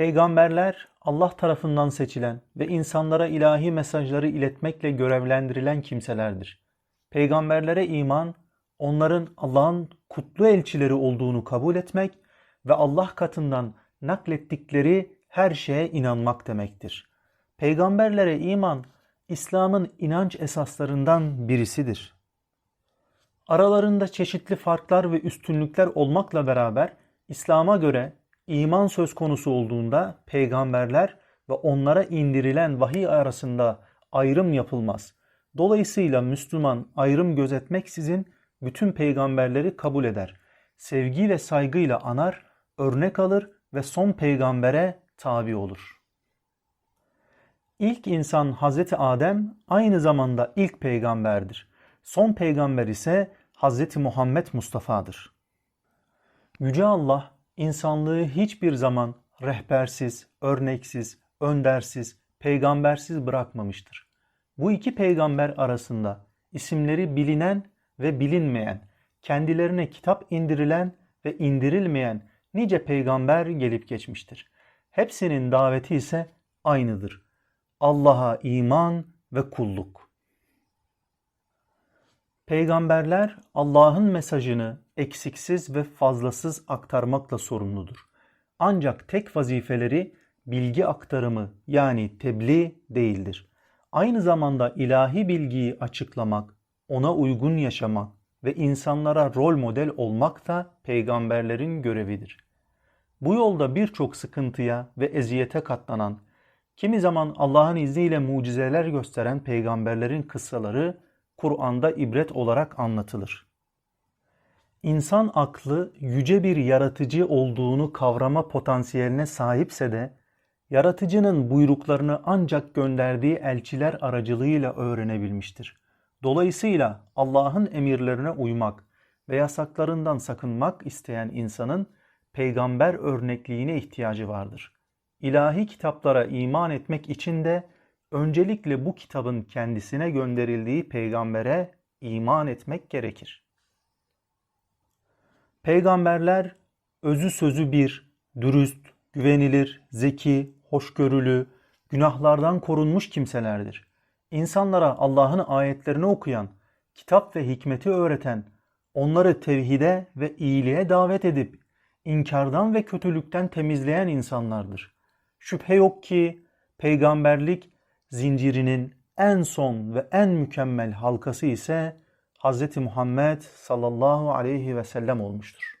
Peygamberler Allah tarafından seçilen ve insanlara ilahi mesajları iletmekle görevlendirilen kimselerdir. Peygamberlere iman, onların Allah'ın kutlu elçileri olduğunu kabul etmek ve Allah katından naklettikleri her şeye inanmak demektir. Peygamberlere iman, İslam'ın inanç esaslarından birisidir. Aralarında çeşitli farklar ve üstünlükler olmakla beraber İslam'a göre iman söz konusu olduğunda peygamberler ve onlara indirilen vahiy arasında ayrım yapılmaz. Dolayısıyla Müslüman ayrım gözetmeksizin bütün peygamberleri kabul eder. Sevgi ve saygıyla anar, örnek alır ve son peygambere tabi olur. İlk insan Hazreti Adem aynı zamanda ilk peygamberdir. Son peygamber ise Hazreti Muhammed Mustafa'dır. Yüce Allah insanlığı hiçbir zaman rehbersiz, örneksiz, öndersiz, peygambersiz bırakmamıştır. Bu iki peygamber arasında isimleri bilinen ve bilinmeyen, kendilerine kitap indirilen ve indirilmeyen nice peygamber gelip geçmiştir. Hepsinin daveti ise aynıdır. Allah'a iman ve kulluk. Peygamberler Allah'ın mesajını eksiksiz ve fazlasız aktarmakla sorumludur. Ancak tek vazifeleri bilgi aktarımı yani tebliğ değildir. Aynı zamanda ilahi bilgiyi açıklamak, ona uygun yaşamak ve insanlara rol model olmak da peygamberlerin görevidir. Bu yolda birçok sıkıntıya ve eziyete katlanan, kimi zaman Allah'ın izniyle mucizeler gösteren peygamberlerin kıssaları Kur'an'da ibret olarak anlatılır. İnsan aklı yüce bir yaratıcı olduğunu kavrama potansiyeline sahipse de yaratıcının buyruklarını ancak gönderdiği elçiler aracılığıyla öğrenebilmiştir. Dolayısıyla Allah'ın emirlerine uymak ve yasaklarından sakınmak isteyen insanın peygamber örnekliğine ihtiyacı vardır. İlahi kitaplara iman etmek için de öncelikle bu kitabın kendisine gönderildiği peygambere iman etmek gerekir. Peygamberler özü sözü bir, dürüst, güvenilir, zeki, hoşgörülü, günahlardan korunmuş kimselerdir. İnsanlara Allah'ın ayetlerini okuyan, kitap ve hikmeti öğreten, onları tevhide ve iyiliğe davet edip inkardan ve kötülükten temizleyen insanlardır. Şüphe yok ki peygamberlik zincirinin en son ve en mükemmel halkası ise Hz. Muhammed sallallahu aleyhi ve sellem olmuştur.